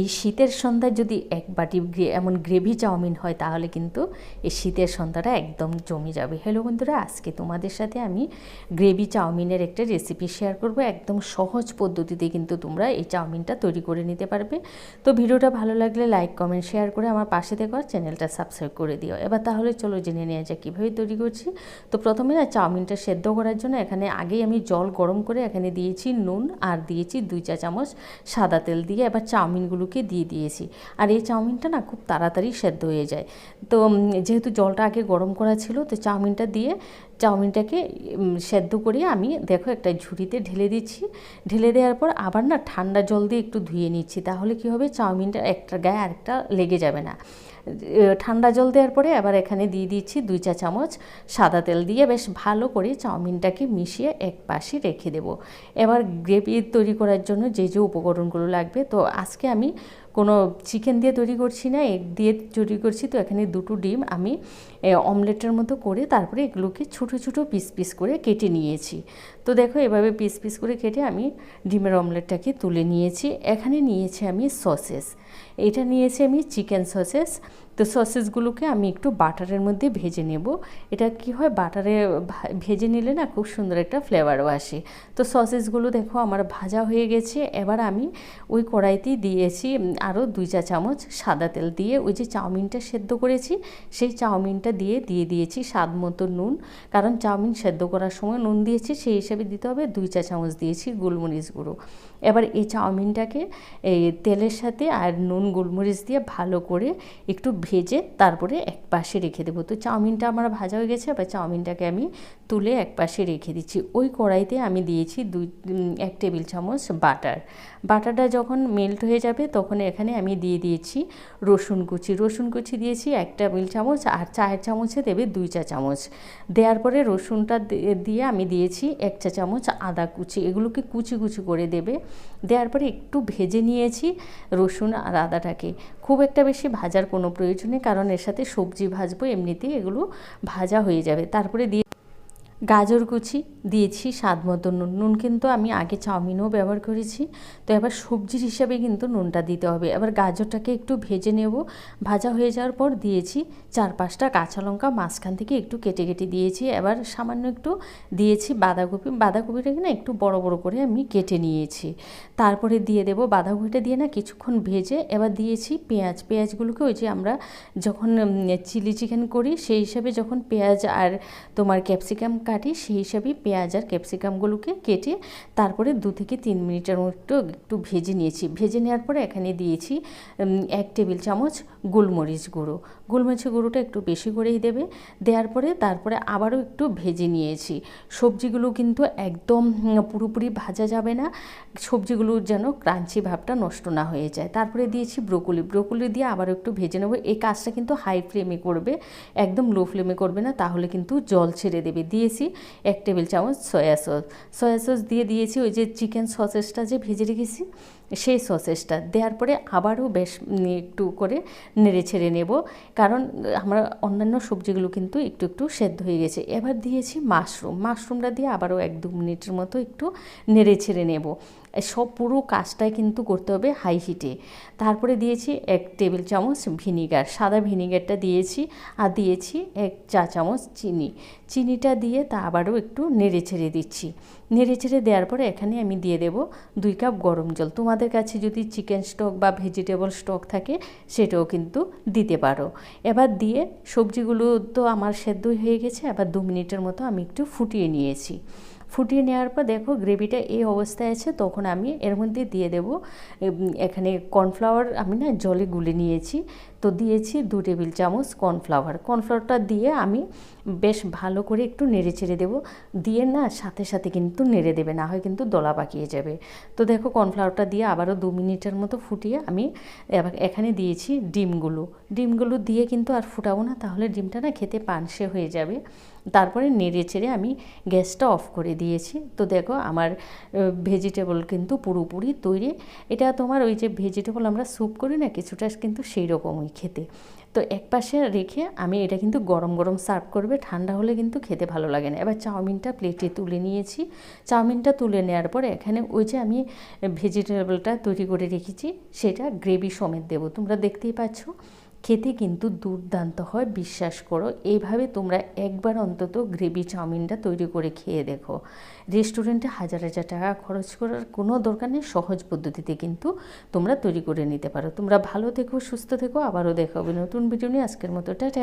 এই শীতের সন্ধ্যায় যদি এক বাটি এমন গ্রেভি চাউমিন হয়, তাহলে কিন্তু এই শীতের সন্ধ্যাটা একদম জমে যাবে। হ্যালো বন্ধুরা, আজকে তোমাদের সাথে আমি গ্রেভি চাউমিনের একটা রেসিপি শেয়ার করব। একদম সহজ পদ্ধতিতে কিন্তু তোমরা এই চাউমিনটা তৈরি করে নিতে পারবে। তো ভিডিওটা ভালো লাগলে লাইক কমেন্ট শেয়ার করে আমার পাশে দেখো আর চ্যানেলটা সাবস্ক্রাইব করে দিও। এবার তাহলে চলো জেনে নেওয়া যাক কীভাবে তৈরি করছি। তো প্রথমে না চাউমিনটা সেদ্ধ করার জন্য এখানে আগেই আমি জল গরম করে এখানে দিয়েছি নুন আর দিয়েছি দুই চা চামচ সাদা তেল দিয়ে। এবার চাউমিনগুলোকে দিয়ে দিয়েছি। আর এই চাউমিনটা না খুব তাড়াতাড়ি সেদ্ধ হয়ে যায়। তো যেহেতু জলটা আগে গরম করা ছিল, তো চাউমিনটা দিয়ে চাউমিনটাকে সেদ্ধ করে আমি দেখো একটা ঝুড়িতে ঢেলে দিচ্ছি। ঢেলে দেওয়ার পর আবার না ঠান্ডা জল দিয়ে একটু ধুয়ে নিচ্ছি, তাহলে কি হবে চাউমিনটা একটা গায়ে আরেকটা লেগে যাবে না। ঠান্ডা জল দেওয়ার পরে আবার এখানে দিয়ে দিচ্ছি দুই চা চামচ সাদা তেল দিয়ে বেশ ভালো করে চাউমিনটাকে মিশিয়ে এক পাশে রেখে দেব। এবার গ্রেভি তৈরি করার জন্য যে যে উপকরণগুলো লাগবে, তো আজকে আমি কোনো চিকেন দিয়ে তৈরি করছি না, এগ দিয়ে তৈরি করছি, তো এখানে দুটো ডিম আমি অমলেটের মতো করে তারপরে এগুলোকে ছোটো ছোটো পিস পিস করে কেটে নিয়েছি। তো দেখো, এভাবে পিস পিস করে কেটে আমি ডিমের অমলেটটাকে তুলে নিয়েছি। এখানে নিয়েছি আমি সসেস। এটা নিয়েছি আমি চিকেন সসেস। তো সসেসগুলোকে আমি একটু বাটারের মধ্যে ভেজে নেব। এটা কি হয়, বাটারে ভেজে নিলে না খুব সুন্দর একটা ফ্লেভারও আসে। তো সসেসগুলো দেখো, আমার ভাজা হয়ে গেছে। এবার আমি ওই কড়াইতেই দিয়েছি আরও দুই চা চামচ সাদা তেল দিয়ে। ওই যে চাউমিনটা সেদ্ধ করেছি, সেই চাউমিনটা দিয়ে দিয়ে দিয়েছি স্বাদ মতো নুন। কারণ চাউমিন সেদ্ধ করার সময় নুন দিয়েছি, সেই হিসাবে দিতে হবে। দুই চা চামচ দিয়েছি গোলমরিচ গুঁড়ো। এবার এই চাউমিনটাকে এই তেলের সাথে আর নুন, গোলমরিচ দিয়ে ভালো করে একটু ভেজে তারপরে এক পাশে রেখে দেবো। তো চাউমিনটা আমার ভাজা হয়ে গেছে, এবার চাউমিনটাকে আমি তুলে এক পাশে রেখে দিচ্ছি। ওই কড়াইতে আমি দিয়েছি দুই এক টেবিল চামচ বাটার। বাটারটা যখন মেল্ট হয়ে যাবে তখন এখানে আমি দিয়ে দিয়েছি রসুন কুচি। রসুন কুচি দিয়েছি এক টেবিল চামচ আর চায়ের চামচে দেবে দুই চা চামচ। দেওয়ার পরে রসুনটা দিয়ে আমি দিয়েছি এক চা চামচ, আদা কুচি, এগুলোকে কুচি কুচি করে দেবে। দেওয়ার পরে একটু ভেজে নিয়েছি রসুন আর আদাটাকে। খুব একটা বেশি ভাজার কোনো প্রয়োজন নেই, কারণ এর সাথে সবজি ভাজবো, এমনিতেই এগুলো ভাজা হয়ে যাবে। তারপরে দিয়ে গাজর কুচি দিয়েছি স্বাদ মতো নুন। নুন কিন্তু আমি আগে চাউমিনও ব্যবহার করেছি। তো এবার সবজির হিসাবে কিন্তু নুনটা দিতে হবে। এবার গাজরটাকে একটু ভেজে নেব। ভাজা হয়ে যাওয়ার পর দিয়েছি চার পাঁচটা কাঁচা লঙ্কা, মাঝখান থেকে একটু কেটে কেটে দিয়েছি। এবার সামান্য একটু দিয়েছি বাঁধাকপি। বাঁধাকপিটাকে না একটু বড় বড় করে আমি কেটে নিয়েছি। তারপরে দিয়ে দেব বাঁধাকপিটা দিয়ে না কিছুক্ষণ ভেজে এবার দিয়েছি পেঁয়াজ। পেঁয়াজগুলোকে ওই যে আমরা যখন চিলি চিকেন করি সেই হিসাবে যখন পেঁয়াজ আর তোমার ক্যাপসিকাম কাটি সেই হিসাবেই পেঁয়াজ আর ক্যাপসিকামগুলোকে কেটে তারপরে দু থেকে তিন মিনিটের মতো একটু ভেজে নিয়েছি। ভেজে নেওয়ার পরে এখানে দিয়েছি এক টেবিল চামচ গোলমরিচ গুঁড়ো। গোলমরিচ গুঁড়োটা একটু বেশি করেই দেবে। দেওয়ার পরে তারপরে আবারও একটু ভেজে নিয়েছি। সবজিগুলো কিন্তু একদম পুরোপুরি ভাজা যাবে না। সবজিগুলো যেন ক্রাঞ্চি ভাবটা নষ্ট না হয়ে যায়। তারপরে দিয়েছি ব্রোকলি। ব্রোকলি দিয়ে আবারও একটু ভেজে নেব। এই কাজটা কিন্তু হাই ফ্লেমে করবে। একদম লো ফ্লেমে করবে না, তাহলে কিন্তু জল ছেড়ে দেবে। দিয়েছি এক টেবিল চামচ সয়া সস। সয়া সস দিয়ে দিয়েছি ওই যে চিকেন সসেসটা যে ভেজে রেখেছি। সেই সসেসটা দেওয়ার পরে আবারও বেশ একটু করে নেড়ে ছেড়ে নেব। কারণ, আমরা অন্যান্য সবজিগুলো কিন্তু একটু একটু সেদ্ধ হয়ে গেছে। এবার দিয়েছি মাশরুম। মাশরুমটা দিয়ে আবারও এক দু মিনিটের মতো একটু নেড়ে ছেড়ে নেব। সব পুরো কাজটাই কিন্তু করতে হবে হাই হিটে। তারপরে দিয়েছি এক টেবিল চামচ ভিনিগার। সাদা ভিনিগারটা দিয়েছি আর দিয়েছি এক চা চামচ চিনি। চিনিটা দিয়ে তা আবারও একটু নেড়ে ছেড়ে দিচ্ছি। নেড়ে ছেড়ে দেওয়ার পরে এখানে আমি দিয়ে দেব দুই কাপ গরম জল। তোমাদের কাছে যদি চিকেন স্টক বা ভেজিটেবল স্টক থাকে, সেটাও কিন্তু দিতে পারো। এবার দিয়ে সবজিগুলো তো আমার সেদ্ধ হয়ে গেছে, এবার দু মিনিটের মতো আমি একটু ফুটিয়ে নিয়েছি। ফুটিয়ে নেওয়ার পর দেখো গ্রেভিটা এই অবস্থায় আছে, তখন আমি এর মধ্যে দিয়ে দেব এখানে কর্নফ্লাওয়ার আমি না জলে গুলে নিয়েছি। তো দিয়েছি দু টেবিল চামচ কর্নফ্লাওয়ার। কর্নফ্লাওয়ারটা দিয়ে আমি বেশ ভালো করে একটু নেড়ে চেড়ে দেবো। দিয়ে না সাথে সাথে কিন্তু নেড়ে দেবে, না হয় কিন্তু দলা পাকিয়ে যাবে। তো দেখো কর্নফ্লাওয়ারটা দিয়ে আবারও দু মিনিটের মতো ফুটিয়ে আমি এখানে দিয়েছি ডিমগুলো। ডিমগুলো দিয়ে কিন্তু আর ফুটাবো না, তাহলে ডিমটা না খেতে পানসে হয়ে যাবে। তারপরে নেড়ে চেড়ে আমি গ্যাসটা অফ করে দিয়েছি। তো দেখো আমার ভেজিটেবল কিন্তু পুরোপুরি তৈরি। এটা তোমার ওই যে ভেজিটেবল আমরা স্যুপ করি না, কিছুটা কিন্তু সেই রকমই খেতে। তো এক পাশে রেখে আমি এটা কিন্তু গরম গরম সার্ভ করবে, ঠান্ডা হলে কিন্তু খেতে ভালো লাগে না। এবার চাউমিনটা প্লেটে তুলে নিয়েছি। চাউমিনটা তুলে নেওয়ার পরে এখানে ওই যে আমি ভেজিটেবলটা তৈরি করে রেখেছি, সেটা গ্রেভি সমেত দেবো। তোমরা দেখতেই পাচ্ছ খেতে কিন্তু দুর্দান্ত হয়, বিশ্বাস করো। এইভাবে তোমরা একবার অন্তত গ্রেভি চাউমিনটা তৈরি করে খেয়ে দেখো। রেস্টুরেন্টে হাজার হাজার টাকা খরচ করার কোনো দরকার নেই, সহজ পদ্ধতিতে কিন্তু তোমরা তৈরি করে নিতে পারো। তোমরা ভালো থেকো, সুস্থ থেকো, আবারও দেখাবে নতুন ভিডিও নিয়ে। আজকের মতো, টাটা!